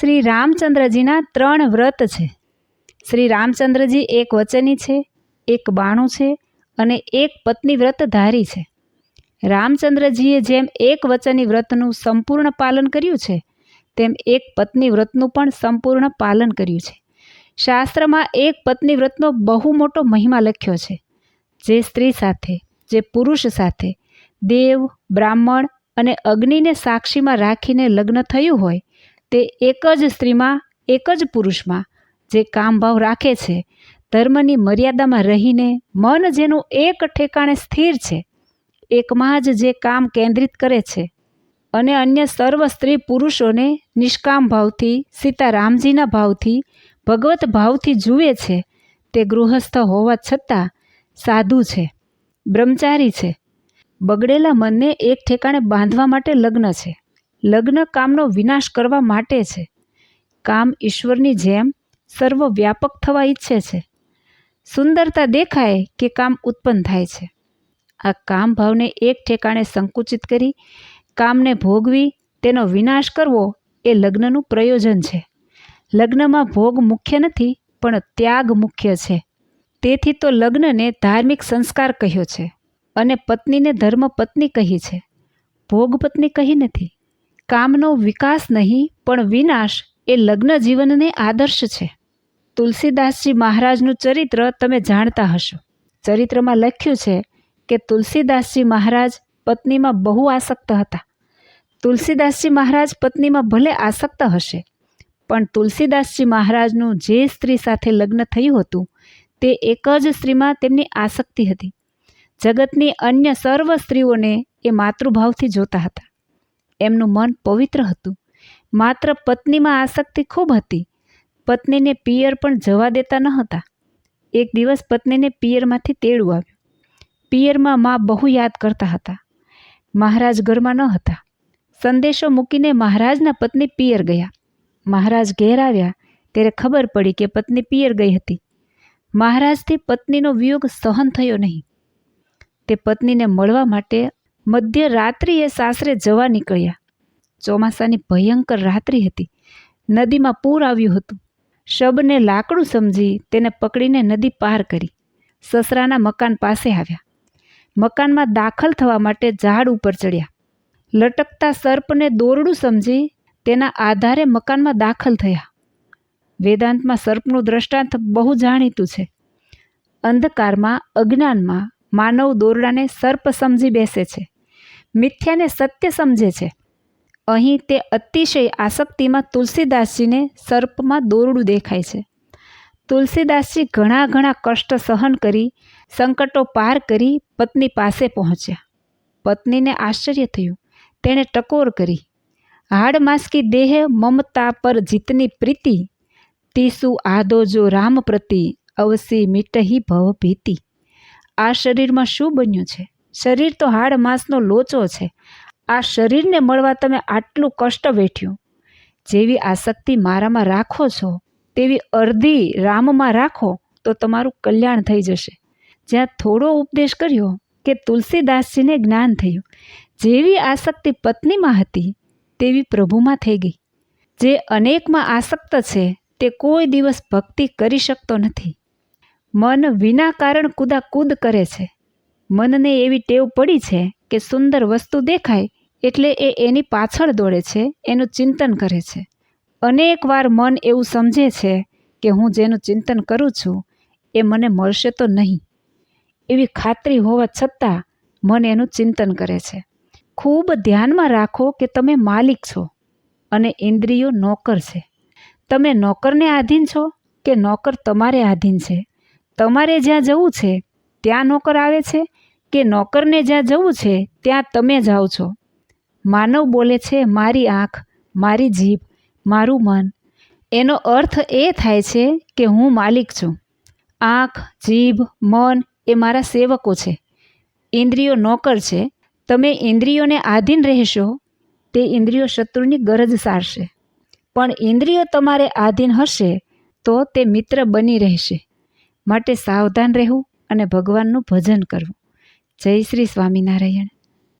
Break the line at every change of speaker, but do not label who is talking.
શ્રી રામચંદ્રજીના ત્રણ વ્રત છે. શ્રી રામચંદ્રજી એક વચની છે, એક બાણું છે અને એક પત્ની વ્રત ધારી છે. રામચંદ્રજીએ જેમ એક વચની વ્રતનું સંપૂર્ણ પાલન કર્યું છે, તેમ એક પત્ની વ્રતનું પણ સંપૂર્ણ પાલન કર્યું છે. શાસ્ત્રમાં એક પત્ની વ્રતનો બહુ મોટો મહિમા લખ્યો છે. જે સ્ત્રી સાથે, જે પુરુષ સાથે દેવ, બ્રાહ્મણ અને અગ્નિને સાક્ષીમાં રાખીને લગ્ન થયું હોય તે એક જ સ્ત્રીમાં, એક જ પુરુષમાં જે કામભાવ રાખે છે, ધર્મની મર્યાદામાં રહીને મન જેનું એક ઠેકાણે સ્થિર છે, એકમાં જ જે કામ કેન્દ્રિત કરે છે અને અન્ય સર્વ સ્ત્રી પુરુષોને નિષ્કામ ભાવથી સીતારામજીના ભાવથી, ભગવત ભાવથી જુએ છે, તે ગૃહસ્થ હોવા છતાં સાધુ છે, બ્રહ્મચારી છે. બગડેલા મનને એક ઠેકાણે બાંધવા માટે લગ્ન છે. લગ્ન કામનો વિનાશ કરવા માટે છે. કામ ઈશ્વરની જેમ સર્વવ્યાપક થવા ઈચ્છે છે. સુંદરતા દેખાય કે કામ ઉત્પન્ન થાય છે. આ કામ ભાવને એક ઠેકાણે સંકુચિત કરી, કામને ભોગવી, તેનો વિનાશ કરવો એ લગ્નનું પ્રયોજન છે. લગ્નમાં ભોગ મુખ્ય નથી, પણ ત્યાગ મુખ્ય છે. તેથી તો લગ્નને ધાર્મિક સંસ્કાર કહ્યો છે અને પત્નીને ધર્મ પત્ની કહી છે. ભોગ પત્ની કહી નથી. કામનો વિકાસ નહીં, પણ વિનાશ એ લગ્ન જીવનને આદર્શ છે. તુલસીદાસજી મહારાજનું ચરિત્ર તમે જાણતા હશો. ચરિત્રમાં લખ્યું છે કે તુલસીદાસજી મહારાજ પત્નીમાં બહુ આસક્ત હતા. તુલસીદાસજી મહારાજ પત્નીમાં ભલે આસક્ત હશે, પણ તુલસીદાસજી મહારાજનું જે સ્ત્રી સાથે લગ્ન થયું હતું, તે એક જ સ્ત્રીમાં તેમની આસક્તિ હતી. જગતની અન્ય સર્વ સ્ત્રીઓને એ માતૃભાવથી જોતા હતા. એમનું મન પવિત્ર હતું. માત્ર પત્નીમાં આસક્તિ ખૂબ હતી. પત્નીને પિયર પણ જવા દેતા ન હતા એક દિવસ પત્નીને પિયરમાંથી તેડું આવ્યું. પિયરમાં મા બહુ યાદ કરતા હતા. મહારાજ ઘરમાં ન હતા સંદેશો મૂકીને મહારાજના પત્ની પિયર ગયા. મહારાજ ઘેર આવ્યા. ત્યારે ખબર પડી કે પત્ની પિયર ગઈ હતી. મહારાજથી પત્નીનો વિયોગ સહન થયો નહીં. તે પત્નીને મળવા માટે મધ્યરાત્રિએ સાસરે જવા નીકળ્યા. ચોમાસાની ભયંકર રાત્રિ હતી. નદીમાં પૂર આવ્યું હતું. શબને લાકડું સમજી તેને પકડીને નદી પાર કરી. સસરાના મકાન પાસે આવ્યા. મકાનમાં દાખલ થવા માટે ઝાડ ઉપર ચડ્યા. લટકતા સર્પને દોરડું સમજી તેના આધારે મકાનમાં દાખલ થયા. વેદાંતમાં સર્પનું દ્રષ્ટાંત બહુ જાણીતું છે. અંધકારમાં, અજ્ઞાનમાં માનવ દોરડાને સર્પ સમજી બેસે છે. મિથ્યાને સત્ય સમજે છે. અહીં તે અતિશય આસક્તિમાં તુલસીદાસજીને સર્પમાં દોરડું દેખાય છે. તુલસીદાસજી ઘણા ઘણા કષ્ટ સહન કરી, સંકટો પાર કરી પત્ની પાસે પહોંચ્યા. પત્નીને આશ્ચર્ય થયું. તેણે ટકોર કરી. હાડ માસકી દેહ મમતા પર જીતની પ્રીતિ, તીસુ આદો જો રામ પ્રતિ અવસી મીટહી ભવ ભીતિ. આ શરીરમાં શું બન્યું છે? શરીર તો હાડ માંસનો લોચો છે. આ શરીરને મળવા તમે આટલું કષ્ટ વેઠ્યું. જેવી આસક્તિ મારામાં રાખો છો, તેવી અર્ધી રામમાં રાખો, તો તમારું કલ્યાણ થઈ જશે. જ્યાં થોડો ઉપદેશ કર્યો કે તુલસીદાસજીને જ્ઞાન થયું. જેવી આસક્તિ પત્નીમાં હતી, તેવી પ્રભુમાં થઈ ગઈ. જે અનેકમાં આસક્ત છે, તે કોઈ દિવસ ભક્તિ કરી શકતો નથી. મન વિના કારણ કુદાકૂદ કરે છે. મનને એવી ટેવ પડી છે કે સુંદર વસ્તુ દેખાય એટલે એ એની પાછળ દોડે છે, એનું ચિંતન કરે છે. અનેક વાર મન એવું સમજે છે કે હું જેનું ચિંતન કરું છું, એ મને મળશે તો નહીં. એવી ખાતરી હોવા છતાં મન એનું ચિંતન કરે છે. ખૂબ ધ્યાનમાં રાખો કે તમે માલિક છો અને ઇન્દ્રિયો નોકર છે. તમે નોકરને આધીન છો કે નોકર તમારે આધીન છે? તમારે જ્યાં જવું છે ત્યાં નોકર આવે છે કે નોકરને જ્યાં જવું છે, ત્યાં તમે જાઓ છો. માનવ બોલે છે, મારી આંખ, મારી જીભ, મારું મન. એનો અર્થ એ થાય છે કે હું માલિક છું. આંખ, જીભ, મન એ મારા સેવકો છે. ઇન્દ્રિયો નોકર છે. તમે ઇન્દ્રિયોને આધીન રહેશો, તે ઇન્દ્રિયો શત્રુની ગરજ સારશે. પણ ઇન્દ્રિયો તમારે આધીન હશે, તો તે મિત્ર બની રહેશે. માટે સાવધાન રહેવું. અને ભગવાનનું ભજન કરવું. જય શ્રી સ્વામિનારાયણ.